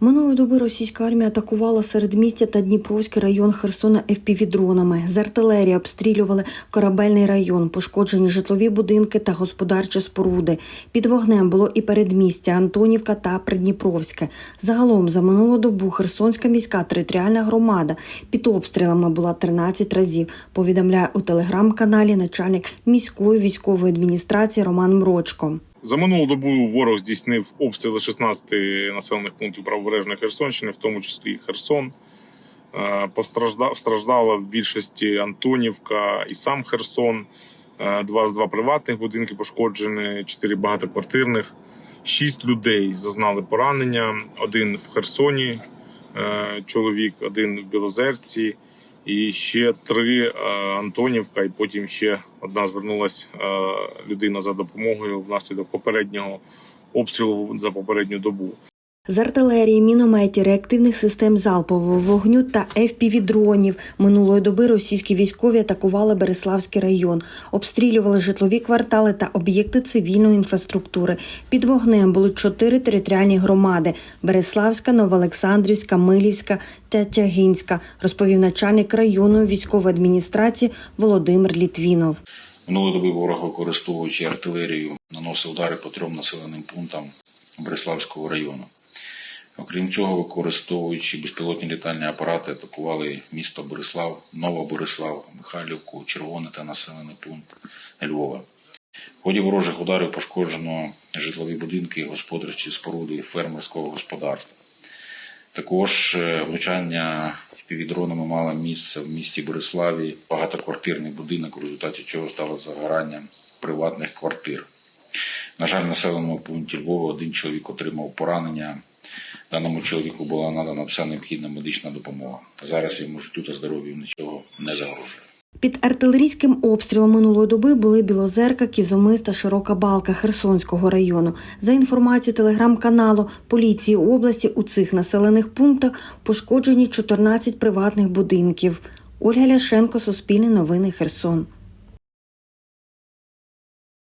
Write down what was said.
Минулої доби російська армія атакувала середмістя та Дніпровський район Херсона ФПВ-дронами. З артилерії обстрілювали корабельний район, пошкоджені житлові будинки та господарчі споруди. Під вогнем було і передмістя Антонівка та Придніпровське. Загалом за минулу добу Херсонська міська територіальна громада під обстрілами була 13 разів. Повідомляє у телеграм-каналі начальник міської військової адміністрації Роман Мрочко. За минулу добу ворог здійснив обстріли 16 населених пунктів правобережної Херсонщини, в тому числі Херсон. Е, Постраждав страждала в більшості Антонівка і сам Херсон. Е, Два з два приватних будинки пошкоджені, чотири багатоквартирних. Шість людей зазнали поранення. Один в Херсоні, е, чоловік, один в Білозерці, і ще три е, Антонівка. І потім ще одна звернулася людина за допомогою внаслідок попереднього обстрілу за попередню добу. З артилерії, мінометів, реактивних систем залпового вогню та FPV-дронів минулої доби російські військові атакували Береславський район, обстрілювали житлові квартали та об'єкти цивільної інфраструктури. Під вогнем були чотири територіальні громади: Береславська, Новоолександрівська, Милівська та Тягинська, розповів начальник районної військової адміністрації Володимир Літвінов. Минулої доби ворог, використовуючи артилерію, наносив удари по трьом населеним пунктам Береславського району. Окрім цього, використовуючи безпілотні літальні апарати, атакували місто Борислав, Новоборислав, Михайлівку, Червоне та населений пункт Львова. В ході ворожих ударів пошкоджено житлові будинки, господарчі споруди фермерського господарства. Також е, влучання півдронами мало місце в місті Бориславі, багатоквартирний будинок, в результаті чого стало загорання приватних квартир. На жаль, в населеному пункті Львова один чоловік отримав поранення. Даному чоловіку була надана вся необхідна медична допомога. Зараз йому життю та здоров'ю нічого не загрожує. Під артилерійським обстрілом минулої доби були Білозерка, Кізомис та Широка Балка Херсонського району. За інформацією телеграм-каналу поліції області у цих населених пунктах пошкоджені 14 приватних будинків. Ольга Ляшенко, Суспільне новини, Херсон.